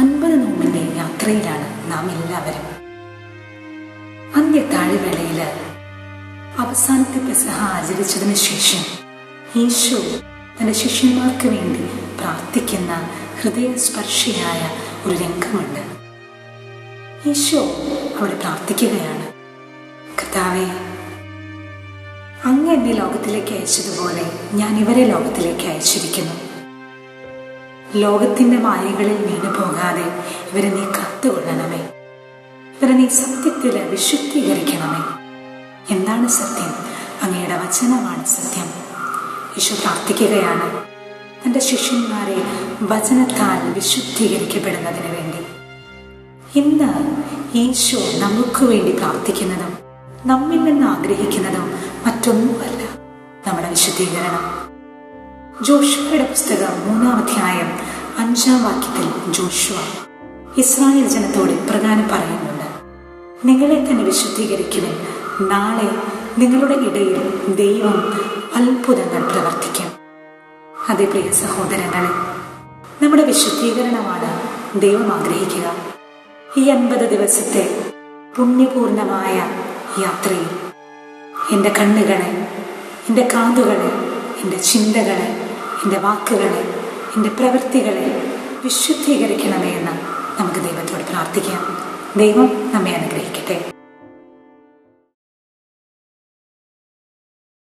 അൻപത് നോമ്പിന്റെ യാത്രയിലാണ് നാം എല്ലാവരും. അന്ത്യത്താഴിവേളയിൽ അവസാനത്തെ പെസഹ ആചരിച്ചതിന് ശേഷം ഈശോ തന്റെ ശിഷ്യന്മാർക്ക് വേണ്ടി പ്രാർത്ഥിക്കുന്ന ഹൃദയസ്പർശിയായ ഒരു രംഗമുണ്ട്. ഈശോ അവിടെ പ്രാർത്ഥിക്കുകയാണ്. കർത്താവേ അങ്ങ് എന്നെ ലോകത്തിലേക്ക് അയച്ചതുപോലെ ഞാൻ ഇവരെ ലോകത്തിലേക്ക് അയച്ചിരിക്കുന്നു. ലോകത്തിന്റെ മായകളിൽ വീണു പോകാതെ ഇവരെ നീ കത്തുകൊള്ളണമേ. ഇവരെ നീ സത്യത്തിൽ വിശുദ്ധീകരിക്കണമേ. എന്താണ് സത്യം? അങ്ങയുടെ വചനമാണ് സത്യം. യേശു പ്രാർത്ഥിക്കുകയാണ്. തന്റെ ശിഷ്യന്മാരെ വചനത്താൽ വിശുദ്ധീകരിക്കപ്പെടുന്നതിന് വേണ്ടി. ഇന്ന് ഈശോ നമുക്ക് വേണ്ടി പ്രാർത്ഥിക്കുന്നതും നമ്മിൽ നിന്ന് ആഗ്രഹിക്കുന്നതും മറ്റൊന്നുമല്ല. നമ്മുടെ വിശുദ്ധീകരണം. ജോഷുവയുടെ പുസ്തകം മൂന്നാം അധ്യായം അഞ്ചാം വാക്യത്തിൽ ജോഷുവ ഇസ്രായേൽ ജനത്തോട് ഇപ്രകാരം പറയുന്നുണ്ട്. നിങ്ങളെ തന്നെ വിശുദ്ധീകരിക്കുവിൻ. നാളെ നിങ്ങളുടെ ഇടയിൽ ദൈവം അത്ഭുതങ്ങൾ പ്രവർത്തിക്കും. അതെ പ്രിയ സഹോദരങ്ങളെ നമ്മുടെ വിശുദ്ധീകരണമാണ് ദൈവം ആഗ്രഹിക്കുക. ഈ അൻപത് ദിവസത്തെ പുണ്യപൂർണമായ യാത്രയിൽ എന്റെ കണ്ണുകളെ എന്റെ കാതുകളെ എന്റെ ചിന്തകളെ എന്റെ വാക്കുകളെ എന്റെ പ്രവൃത്തികളെ വിശുദ്ധീകരിക്കണമേ എന്ന് നമുക്ക് ദൈവത്തോട് പ്രാർത്ഥിക്കാം. ദൈവം നമ്മെ അനുഗ്രഹിക്കട്ടെ.